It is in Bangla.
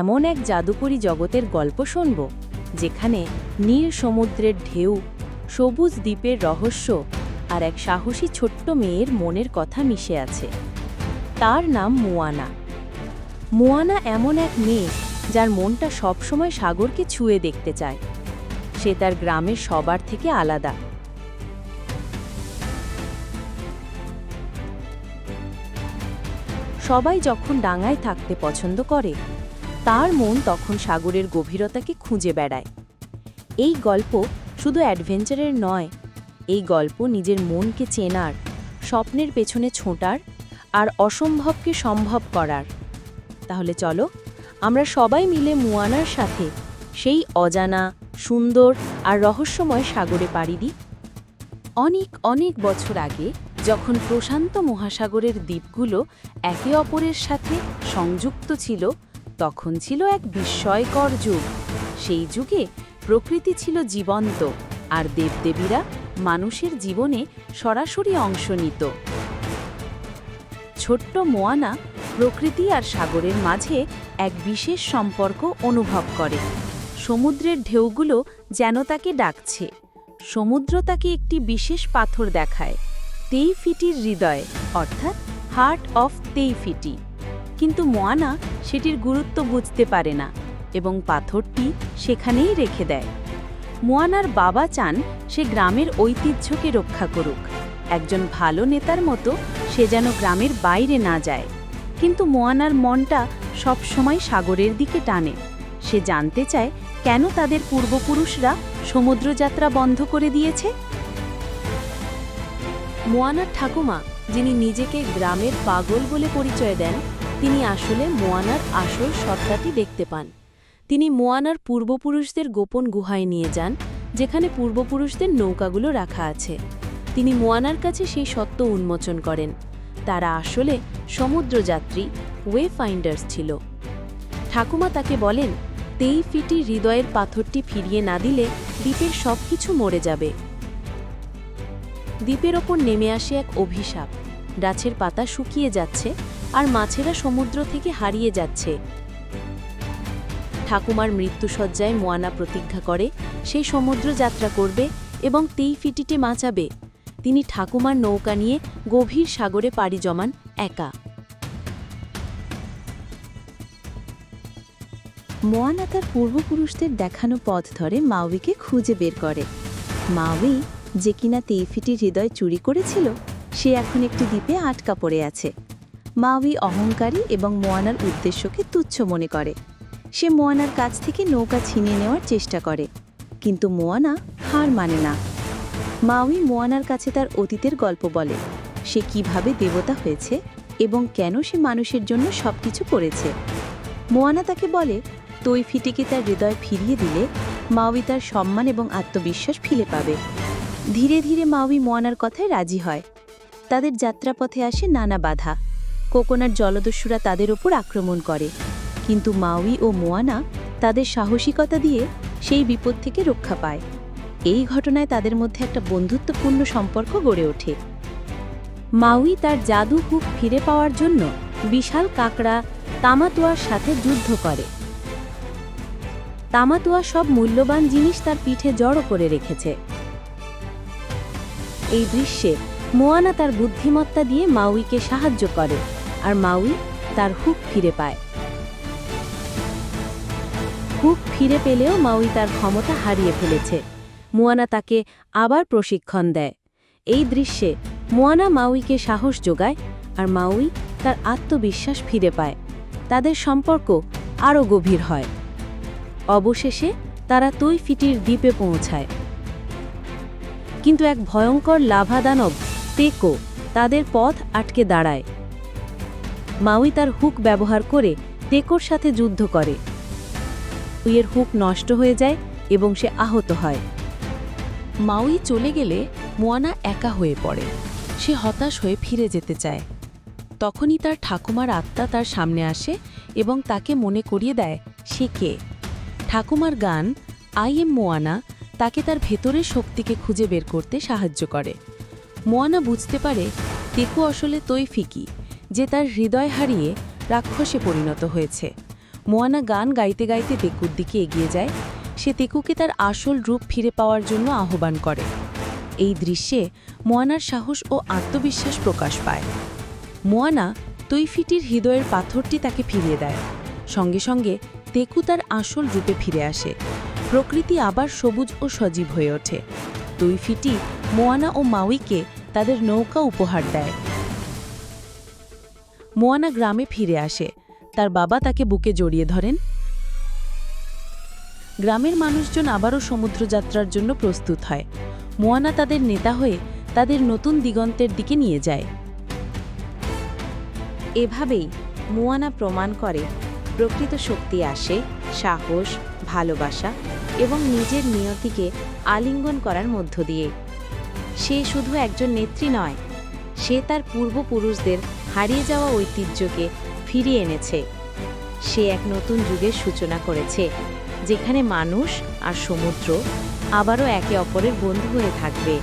এমন এক জাদুকরী জগতের গল্প শুনব, যেখানে নীল সমুদ্রের ঢেউ, সবুজ দ্বীপের রহস্য আর এক সাহসী ছোট্ট মেয়ের মনের কথা মিশে আছে। তার নাম মুয়ানা। মুয়ানা এমন এক মেয়ে যার মনটা সবসময় সাগরকে ছুঁয়ে দেখতে চায়। সে তার গ্রামের সবার থেকে আলাদা। সবাই যখন ডাঙায় থাকতে পছন্দ করে তার মন তখন সাগরের গভীরতাকে খুঁজে বেড়ায়। এই গল্প শুধু অ্যাডভেঞ্চারের নয়, এই গল্প নিজের মনকে চেনার, স্বপ্নের পেছনে ছোঁটার আর অসম্ভবকে সম্ভব করার। তাহলে চলো, আমরা সবাই মিলে মুয়ানার সাথে সেই অজানা, সুন্দর আর রহস্যময় সাগরে পাড়ি দিই। অনেক অনেক বছর আগে যখন প্রশান্ত মহাসাগরের দ্বীপগুলো একে অপরের সাথে সংযুক্ত ছিল তখন ছিল এক বিস্ময়কর যুগ। সেই যুগে প্রকৃতি ছিল জীবন্ত, আর দেবদেবীরা মানুষের জীবনে সরাসরি অংশ নিত। ছোট্ট মোয়ানা প্রকৃতি আর সাগরের মাঝে এক বিশেষ সম্পর্ক অনুভব করে। সমুদ্রের ঢেউগুলো যেন তাকে ডাকছে। সমুদ্র তাকে একটি বিশেষ পাথর দেখায়, তেইফিটির হৃদয়, অর্থাৎ হার্ট অফ তেইফিটি। কিন্তু মোয়ানা সেটির গুরুত্ব বুঝতে পারে না এবং পাথরটি সেখানেই রেখে দেয়। মোয়ানার বাবা চান সে গ্রামের ঐতিহ্যকে রক্ষা করুক। একজন ভালো নেতার মতো সে যেন গ্রামের বাইরে না যায়। কিন্তু মোয়ানার মনটা সবসময় সাগরের দিকে টানে। সে জানতে চায়, কেন তাদের পূর্বপুরুষরা সমুদ্রযাত্রা বন্ধ করে দিয়েছে? মোয়ানার ঠাকুমা, যিনি নিজেকে গ্রামের পাগল বলে পরিচয় দেন তিনি আসলে মোয়ানার আসল সত্তাটি দেখতে পান। তিনি মোয়ানার পূর্বপুরুষদের গোপন গুহায় নিয়ে যান, যেখানে পূর্বপুরুষদের নৌকাগুলো রাখা আছে। তিনি মোয়ানার কাছে সেই সত্য উন্মোচন করেন। তারা আসলে সমুদ্রযাত্রী ওয়ে ফাইন্ডার্স ছিল। ঠাকুমা তাকে বলেন, তেই ফিটি হৃদয়ের পাথরটি ফিরিয়ে না দিলে দ্বীপের সব কিছু মরে যাবে। দ্বীপের ওপর নেমে আসে এক অভিশাপ। গাছের পাতা শুকিয়ে যাচ্ছে আর মাছেরা সমুদ্র থেকে হারিয়ে যাচ্ছে। ঠাকুমার মৃত্যুসজ্জায় মোয়ানা প্রতিজ্ঞা করে সেই সমুদ্র যাত্রা করবে এবং তেই ফিটিটে বাঁচাবে তিনি ঠাকুমার নৌকা নিয়ে গভীর সাগরে পাড়ি জমান একা। মোয়ানা তার পূর্বপুরুষদের দেখানো পথ ধরে মাউইকে খুঁজে বের করে। মাউই যে কিনা তেইফিটির হৃদয় চুরি করেছিল, সে এখন একটি দ্বীপে আটকা পড়ে আছে। মাউই অহংকারী এবং মোয়ানার উদ্দেশ্যকে তুচ্ছ মনে করে। সে মোয়ানার কাছ থেকে নৌকা ছিনিয়ে নেওয়ার চেষ্টা করে, কিন্তু মোয়ানা হার মানে না। মাউই মোয়ানার কাছে তার অতীতের গল্প বলে, সে কীভাবে দেবতা হয়েছে এবং কেন সে মানুষের জন্য সবকিছু করেছে। মোয়ানা তাকে বলে, তৈফিটিকে তার হৃদয় ফিরিয়ে দিলে মাউই তার সম্মান এবং আত্মবিশ্বাস ফিরে পাবে। ধীরে ধীরে মাউই মোয়ানার কথায় রাজি হয়। তাদের যাত্রাপথে আসে নানা বাধা। কোকোনার জলদস্যুরা তাদের ওপর আক্রমণ করে। কিন্তু মাউই ও মোয়ানা তাদের সাহসিকতা দিয়ে সেই বিপদ থেকে রক্ষা পায়। এই ঘটনায় তাদের মধ্যে একটা বন্ধুত্বপূর্ণ সম্পর্ক গড়ে ওঠে। মাউই তার জাদু হুক ফিরে পাওয়ার জন্য বিশাল কাকড়া তামাতুয়ার সাথে যুদ্ধ করে। তামাতুয়া সব মূল্যবান জিনিস তার পিঠে জড়ো করে রেখেছে। এই দৃশ্যে মোয়ানা তার বুদ্ধিমত্তা দিয়ে মাউইকে সাহায্য করে। আর মাউই তার হুক ফিরে পায়। হুক ফিরে পেলেও মাউই তার ক্ষমতা হারিয়ে ফেলেছে। মোয়ানা তাকে আবার প্রশিক্ষণ দেয়। এই দৃশ্যে মোয়ানা মাউইকে সাহস যোগায় আর মাউই তার আত্মবিশ্বাস ফিরে পায়। তাদের সম্পর্ক আরও গভীর হয়। অবশেষে তারা ফিটির দ্বীপে পৌঁছায়। কিন্তু এক ভয়ঙ্কর লাভাদানব তেকো তাদের পথ আটকে দাঁড়ায়। মাউই তার হুক ব্যবহার করে তেকোর সাথে যুদ্ধ করে। উইয়ের হুক নষ্ট হয়ে যায় এবং সে আহত হয়। মাউই চলে গেলে মোয়ানা একা হয়ে পড়ে। সে হতাশ হয়ে ফিরে যেতে চায়। তখনই তার ঠাকুমার আত্মা তার সামনে আসে এবং তাকে মনে করিয়ে দেয়, সে কে? ঠাকুমার গান আই এম মোয়ানা তাকে তার ভেতরের শক্তিকে খুঁজে বের করতে সাহায্য করে। মোয়ানা বুঝতে পারে তেকু আসলে তৈফিকি। যে তার হৃদয় হারিয়ে রাক্ষসে পরিণত হয়েছে। মোয়ানা গান গাইতে গাইতে তেকুর দিকে এগিয়ে যায়। সে তেকুকে তার আসল রূপ ফিরে পাওয়ার জন্য আহ্বান করে। এই দৃশ্যে মোয়ানার সাহস ও আত্মবিশ্বাস প্রকাশ পায়। মোয়ানা তৈফিটির হৃদয়ের পাথরটি তাকে ফিরিয়ে দেয়। সঙ্গে সঙ্গে তেকু তার আসল রূপে ফিরে আসে। প্রকৃতি আবার সবুজ ও সজীব হয়ে ওঠে। তৈফিটি মোয়ানা ও মাউইকে তাদের নৌকা উপহার দেয়। মোয়ানা গ্রামে ফিরে আসে। তার বাবা তাকে বুকে জড়িয়ে ধরেন। গ্রামের মানুষজন আবারও সমুদ্রযাত্রার জন্য প্রস্তুত হয়। মোয়ানা তাদের নেতা হয়ে তাদের নতুন দিগন্তের দিকে নিয়ে যায়। এভাবেই মোয়ানা প্রমাণ করে, প্রকৃত শক্তি আসে, সাহস, ভালোবাসা এবং নিজের নিয়তিকে আলিঙ্গন করার মধ্য দিয়ে। সে শুধু একজন নেত্রী নয়, সে তার পূর্বপুরুষদের হারিয়ে যাওয়া ঐতিহ্যকে ফিরিয়ে এনেছে। সে এক নতুন যুগের সূচনা করেছে, যেখানে মানুষ আর সমুদ্র আবারও একে অপরের বন্ধু হয়ে থাকবে।